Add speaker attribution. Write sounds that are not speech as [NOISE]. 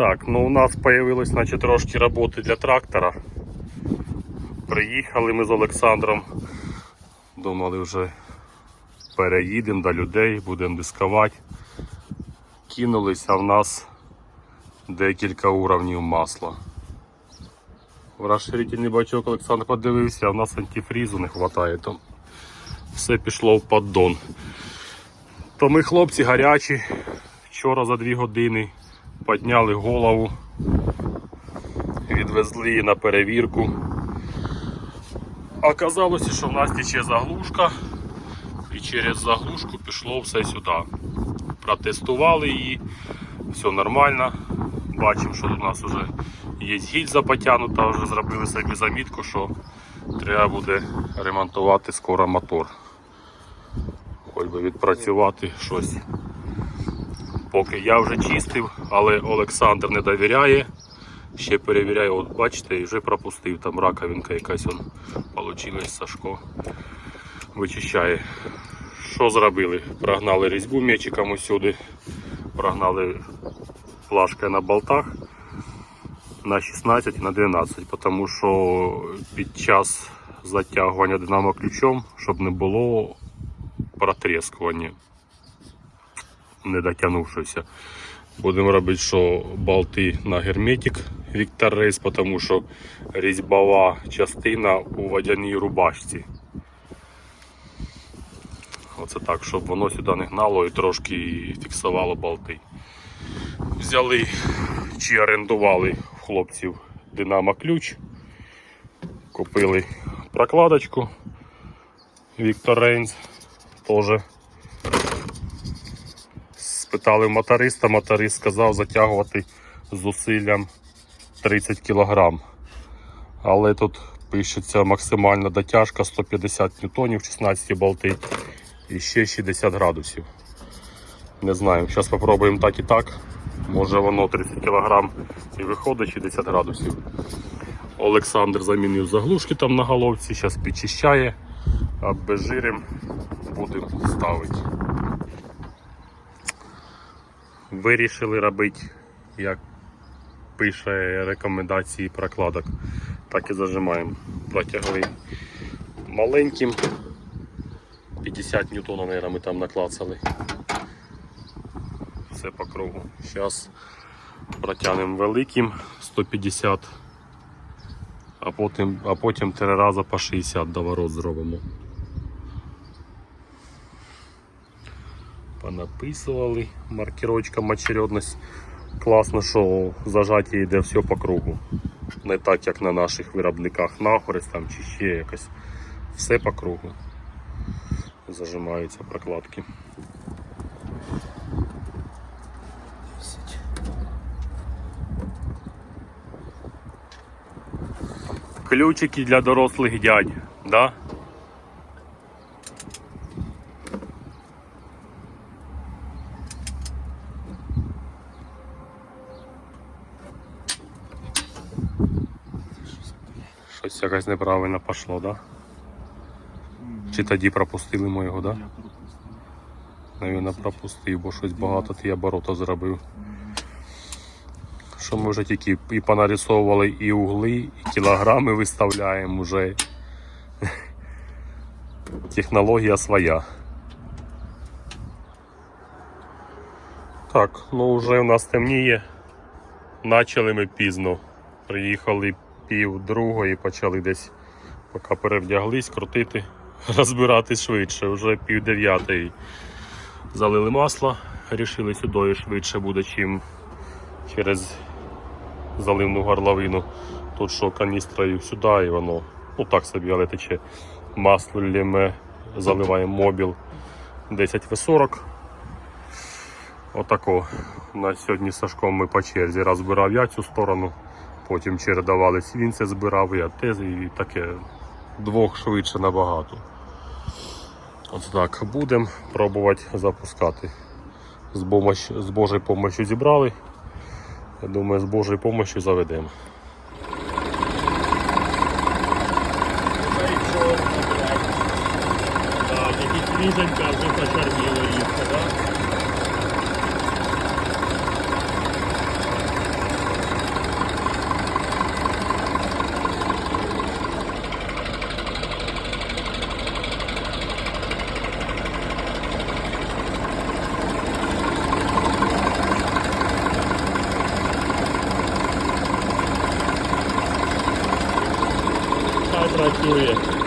Speaker 1: Так, ну у нас появилось значить, трошки роботи для трактора. Приїхали ми з Олександром. Думали вже переїдемо до людей, будемо дискувати. Кинулися в нас декілька уровнів масла. В розширительний бачок Олександр подивився, а в нас антифрізу не вистачає, то все пішло в поддон. То ми хлопці гарячі, вчора за дві години підняли голову, відвезли її на перевірку. Оказалося, що в нас тече заглушка, і через заглушку пішло все сюди. Протестували її, все нормально. Бачимо, що у нас вже є гільза потягнута, вже зробили собі замітку, що треба буде ремонтувати скоро мотор. Хоч би відпрацювати щось. Поки я вже чистив, але Олександр не довіряє. Ще перевіряю, от бачите, вже пропустив, там раковинка якась он получилась, Сашко вичищає. Що зробили? Прогнали різьбу м'ячиком усюди, прогнали плашкою на болтах на 16 і на 12, тому що під час затягування динамо ключом, щоб не було протрескування, не дотягнувшися. Будемо робити, що болти на герметик Віктор Рейс, тому що різьбова частина у водяній рубашці. Оце так, щоб воно сюди не гнало і трошки фіксувало болти. Взяли чи орендували хлопців Динамо ключ. Купили прокладочку Віктор Рейнс теж. Спитали в моториста, моторист сказав затягувати зусиллям 30 кг. Але тут пишеться максимальна дотяжка 150 ньютонів, 16 болти і ще 60 градусів. Не знаю, зараз спробуємо так і так. Може воно 30 кг і виходить 60 градусів. Олександр замінив заглушки там на головці, зараз підчищає, а безжирим будемо ставити. Вирішили робити, як пише рекомендації прокладок, так і зажимаємо. Протягли маленьким, 50 ньютонів, наверное, ми там наклацали. Все по кругу. Зараз протягнемо великим 150, а потім, а потім три рази по 60 до ворот зробимо. Понаписували маркировочком очередність. Класно, що зажаття йде все по кругу. Не так, як на наших виробниках нахорець там чи ще якось. Все по кругу. Зажимаються прокладки. Ключики для дорослих дядь, да? Щось якось неправильно пішло, да? Чи тоді пропустили моєго, да?
Speaker 2: Я пропустив.
Speaker 1: Навіть пропустив, бо щось багато ти оборота зробив. Що ми вже тільки і понарисовували і угли, і кілограми виставляємо вже. [LAUGHS] Технологія своя. Так, ну вже у нас темніє. Начали ми пізно. Приїхали пів другої, почали десь, поки перевдяглись, крутити, [LAUGHS] розбирати швидше, вже пів дев'ятої. Залили масло, рішили сюди швидше буде, чим через заливну горловину. Тут що каністрою сюди і воно, ну так собі, але тече масло ліме, заливаємо мобіл 10 В40. Отако. На сьогодні з Сашком ми по черзі розбирав я цю сторону, потім чередувались, він це збирав, я те і таке двох швидше набагато. От так, будемо пробувати запускати. З, помощ, з Божою допомогою зібрали. Я думаю, з Божою допомогою заведемо.
Speaker 2: Так, якісь свіженька вже почерніло їсти, так? para que